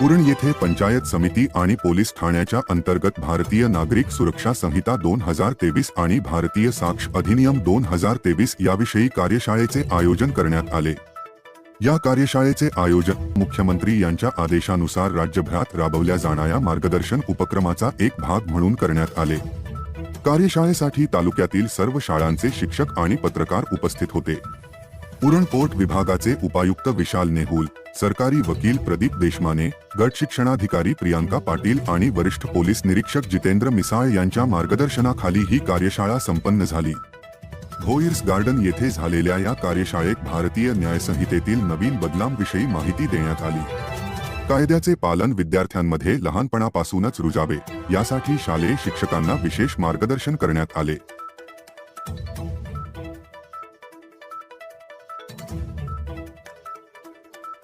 उरण येथे पंचायत समिती आणि पोलीस ठाण्याच्या अंतर्गत भारतीय नागरिक सुरक्षा संहिता दोन हजार तेवीस आणि भारतीय साक्ष अधिनियम दोन हजार तेवीस याविषयी कार्यशाळेचे आयोजन करण्यात आले. या कार्यशाळेचे आयोजन मुख्यमंत्री यांच्या आदेशानुसार राज्यभरात राबवल्या जाणाऱ्या मार्गदर्शन उपक्रमाचा एक भाग म्हणून करण्यात आले. कार्यशाळेसाठी तालुक्यातील सर्व शाळांचे शिक्षक आणि पत्रकार उपस्थित होते. उरण पोर्ट विभागाचे उपायुक्त विशाल नेहुल सरकारी वकील प्रदीप देशमाने गट शिक्षणाधिकारी प्रियांका पाटील आणि वरिष्ठ पोलीस निरीक्षक जितेंद्र मिसाळ यांच्या मार्गदर्शनाखाली ही कार्यशाळा संपन्न झाली. भोईर्स गार्डन येथे झालेल्या या कार्यशाळेत भारतीय न्यायसंहितेतील नवीन बदलांविषयी माहिती देण्यात आली. कायद्याचे पालन विद्यार्थ्यांमध्ये लहानपणापासूनच रुजावे यासाठी शालेय शिक्षकांना विशेष मार्गदर्शन करण्यात आले.